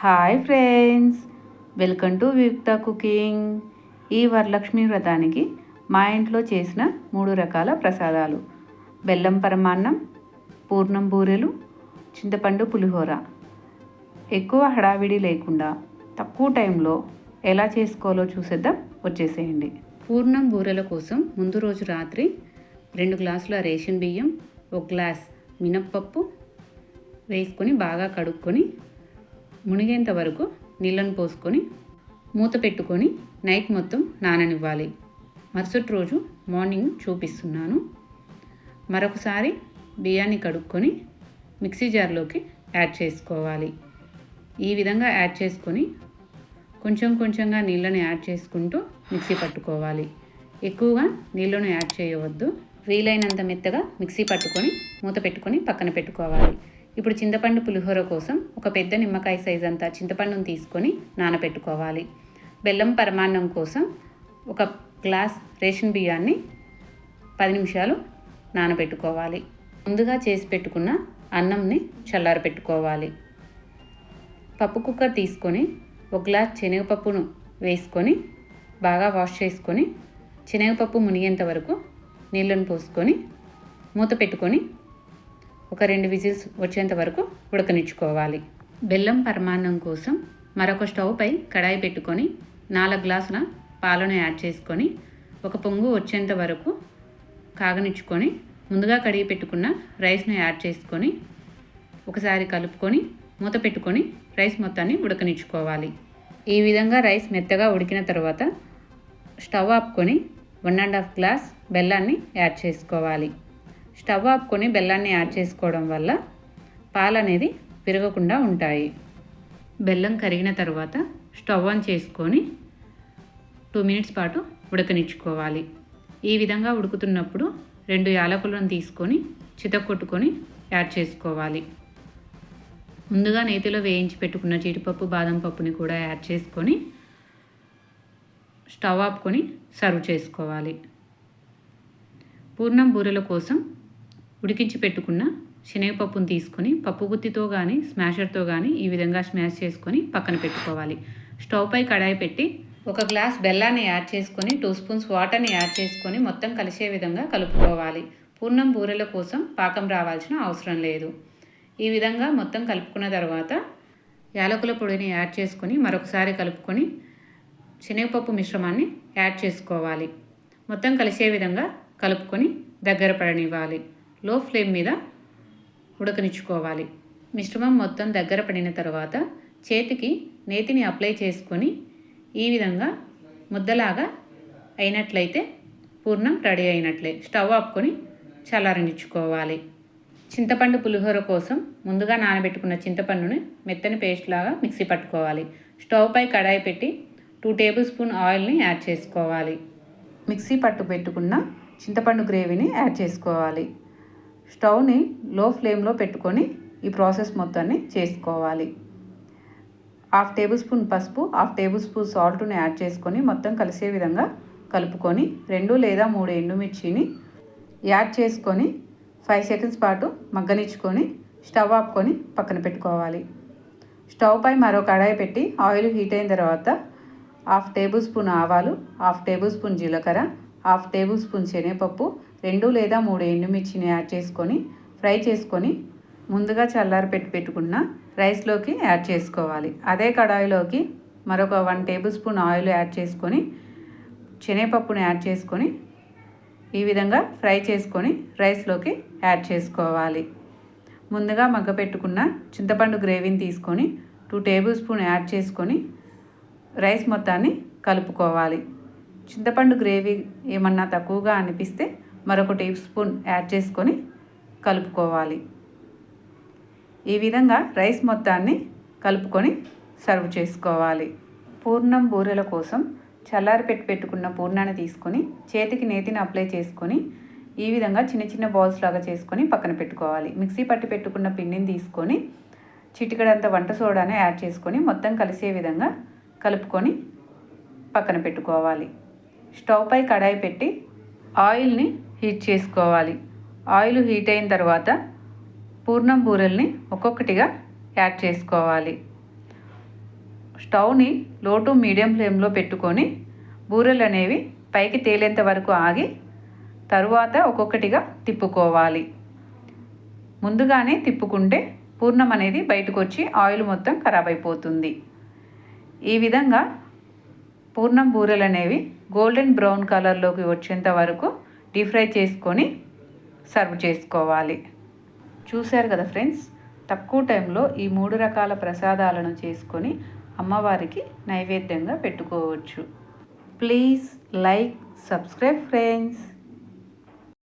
Hi friends welcome to Viyukta cooking ఈ వరలక్ష్మి వ్రతానికి మా ఇంట్లో చేసిన మూడు రకాల ప్రసాదాలు. బెల్లం పరమాన్నం పూర్ణం బూరెలు చింతపండు పులిహోర. ఎక్కువ హడావిడి లేకుండా తక్కువ టైంలో ఎలా చేసుకోవాలో చూసేద్దాం. వచ్చేసేయండి. పూర్ణం బూరెల కోసం ముందు రోజు రాత్రి రెండు గ్లాసుల రేషన్ బియ్యం ఒక గ్లాస్ మినప్పప్పు వేసుకొని బాగా కడుక్కొని మునిగేంత వరకు నీళ్ళను పోసుకొని మూత పెట్టుకొని నైట్ మొత్తం నాననివ్వాలి. మరుసటి రోజు మార్నింగ్ చూపిస్తున్నాను. మరొకసారి బియ్యాన్ని కడుక్కొని మిక్సీ జార్లోకి యాడ్ చేసుకోవాలి. ఈ విధంగా యాడ్ చేసుకొని కొంచెం కొంచెంగా నీళ్ళని యాడ్ చేసుకుంటూ మిక్సీ పట్టుకోవాలి. ఎక్కువగా నీళ్ళను యాడ్ చేయవద్దు. వీలైనంత మెత్తగా మిక్సీ పట్టుకొని మూత పెట్టుకొని పక్కన పెట్టుకోవాలి. ఇప్పుడు చింతపండు పులిహోర కోసం ఒక పెద్ద నిమ్మకాయ సైజ్ అంతా చింతపండును తీసుకొని నానబెట్టుకోవాలి. బెల్లం పరమాన్నం కోసం ఒక గ్లాస్ రేషన్ బియ్యాన్ని పది నిమిషాలు నానబెట్టుకోవాలి. ముందుగా చేసి పెట్టుకున్న అన్నంని చల్లార పెట్టుకోవాలి పప్పు కుక్కర్ తీసుకొని ఒక గ్లాస్ శనగపప్పును వేసుకొని బాగా వాష్ చేసుకొని శనగపప్పు మునిగేంత వరకు నీళ్ళను పోసుకొని మూత పెట్టుకొని ఒక రెండు విజిల్స్ వచ్చేంత వరకు ఉడకనిచ్చుకోవాలి. బెల్లం పరమాన్నం కోసం మరొక స్టవ్ పై కడాయి పెట్టుకొని నాలుగు గ్లాసుల పాలను యాడ్ చేసుకొని ఒక పొంగు వచ్చేంత వరకు కాగనిచ్చుకొని ముందుగా కడిగి పెట్టుకున్న రైస్ను యాడ్ చేసుకొని ఒకసారి కలుపుకొని మూత పెట్టుకొని రైస్ మొత్తాన్ని ఉడకనిచ్చుకోవాలి. ఈ విధంగా రైస్ మెత్తగా ఉడికిన తర్వాత స్టవ్ ఆపుకొని వన్ అండ్ హాఫ్ గ్లాస్ బెల్లాన్ని యాడ్ చేసుకోవాలి. స్టవ్ ఆపుకొని బెల్లాన్ని యాడ్ చేసుకోవడం వల్ల పాలు అనేది పెరగకుండా ఉంటాయి. బెల్లం కరిగిన తర్వాత స్టవ్ ఆన్ చేసుకొని టూ మినిట్స్ పాటు ఉడకనిచ్చుకోవాలి. ఈ విధంగా ఉడుకుతున్నప్పుడు రెండు యాలకులను తీసుకొని చితక్కొట్టుకొని యాడ్ చేసుకోవాలి. ముందుగా నేతిలో వేయించి పెట్టుకున్న జీడిపప్పు బాదం పప్పుని కూడా యాడ్ చేసుకొని స్టవ్ ఆపుకొని సర్వ్ చేసుకోవాలి. పూర్ణం బూరెల కోసం ఉడికించి పెట్టుకున్న శనగపప్పును తీసుకొని పప్పు గుత్తితో కానీ స్మాషర్తో కానీ ఈ విధంగా స్మాష్ చేసుకొని పక్కన పెట్టుకోవాలి. స్టవ్ పై కడాయి పెట్టి ఒక గ్లాస్ బెల్లాన్ని యాడ్ చేసుకొని టూ స్పూన్స్ వాటర్ని యాడ్ చేసుకొని మొత్తం కలిసే విధంగా కలుపుకోవాలి. పూర్ణం బూరెల కోసం పాకం రావాల్సిన అవసరం లేదు. ఈ విధంగా మొత్తం కలుపుకున్న తర్వాత యాలకుల పొడిని యాడ్ చేసుకొని మరొకసారి కలుపుకొని శనగపప్పు మిశ్రమాన్ని యాడ్ చేసుకోవాలి. మొత్తం కలిసే విధంగా కలుపుకొని దగ్గర పడనివ్వాలి. లో ఫ్లేమ్ మీద ఉడకనిచ్చుకోవాలి. మిశ్రమం మొత్తం దగ్గర పడిన తర్వాత చేతికి నేతిని అప్లై చేసుకొని ఈ విధంగా ముద్దలాగా అయినట్లయితే పూర్ణం రెడీ అయినట్లే. స్టవ్ ఆపుకొని చల్లారనిచ్చుకోవాలి. చింతపండు పులిహోర కోసం ముందుగా నానబెట్టుకున్న చింతపండుని మెత్తని పేస్ట్ లాగా మిక్సీ పట్టుకోవాలి. స్టవ్ పై కడాయి పెట్టి టూ టేబుల్ స్పూన్ ఆయిల్ని యాడ్ చేసుకోవాలి. మిక్సీ పట్టు పెట్టుకున్న చింతపండు గ్రేవీని యాడ్ చేసుకోవాలి. స్టవ్ని లో ఫ్లేమ్లో పెట్టుకొని ఈ ప్రాసెస్ మొత్తాన్ని చేసుకోవాలి. హాఫ్ టేబుల్ స్పూన్ పసుపు హాఫ్ టేబుల్ స్పూన్ సాల్ట్ని యాడ్ చేసుకొని మొత్తం కలిసే విధంగా కలుపుకొని రెండు లేదా మూడు ఎండుమిర్చిని యాడ్ చేసుకొని ఫైవ్ సెకండ్స్ పాటు మగ్గనిచ్చుకొని స్టవ్ ఆపుకొని పక్కన పెట్టుకోవాలి. స్టవ్ పై మరో కడాయి పెట్టి ఆయిల్ హీట్ అయిన తర్వాత హాఫ్ టేబుల్ స్పూన్ ఆవాలు హాఫ్ టేబుల్ స్పూన్ జీలకర్ర హాఫ్ టేబుల్ స్పూన్ శనగపప్పు రెండు లేదా మూడు ఎండుమిర్చిని యాడ్ చేసుకొని ఫ్రై చేసుకొని ముందుగా చల్లారి పెట్టి పెట్టుకున్న రైస్లోకి యాడ్ చేసుకోవాలి. అదే కడాయిలోకి మరొక one tablespoon oil add చేసుకొని శనగపప్పుని యాడ్ చేసుకొని ఈ విధంగా ఫ్రై చేసుకొని రైస్లోకి యాడ్ చేసుకోవాలి. ముందుగా మగ్గ పెట్టుకున్న చింతపండు గ్రేవీని తీసుకొని టూ టేబుల్ స్పూన్ యాడ్ చేసుకొని రైస్ మొత్తాన్ని కలుపుకోవాలి. చింతపండు గ్రేవీ ఏమన్నా తక్కువగా అనిపిస్తే మరొక టీ స్పూన్ యాడ్ చేసుకొని కలుపుకోవాలి. ఈ విధంగా రైస్ మొత్తాన్ని కలుపుకొని సర్వ్ చేసుకోవాలి. పూర్ణం బూరెల కోసం చల్లారి పెట్టి పెట్టుకున్న పూర్ణాన్ని తీసుకొని చేతికి నేతిని అప్లై చేసుకొని ఈ విధంగా చిన్న చిన్న బాల్స్ లాగా చేసుకొని పక్కన పెట్టుకోవాలి. మిక్సీ పట్టి పెట్టుకున్న పిండిని తీసుకొని చిటికడంత వంట సోడాని యాడ్ చేసుకొని మొత్తం కలిసే విధంగా కలుపుకొని పక్కన పెట్టుకోవాలి. స్టవ్ పై కడాయి పెట్టి ఆయిల్ని హీట్ చేసుకోవాలి. ఆయిల్ హీట్ అయిన తర్వాత పూర్ణం బూరెల్ని ఒక్కొక్కటిగా యాడ్ చేసుకోవాలి. స్టవ్ని లో టు మీడియం ఫ్లేమ్లో పెట్టుకొని బూరెలు అనేవి పైకి తేలేంత వరకు ఆగి తరువాత ఒక్కొక్కటిగా తిప్పుకోవాలి. ముందుగానే తిప్పుకుంటే పూర్ణం అనేది బయటకు వచ్చి ఆయిల్ మొత్తం ఖరాబ్ అయిపోతుంది. ఈ విధంగా పూర్ణం బూరెలు అనేవి గోల్డెన్ బ్రౌన్ కలర్లోకి వచ్చేంత వరకు డీప్ ఫ్రై చేసుకొని సర్వ్ చేసుకోవాలి. చూశారు కదా ఫ్రెండ్స్? తక్కువ టైంలో ఈ మూడు రకాల ప్రసాదాలను చేసుకొని అమ్మవారికి నైవేద్యంగా పెట్టుకోవచ్చు. Please like subscribe friends.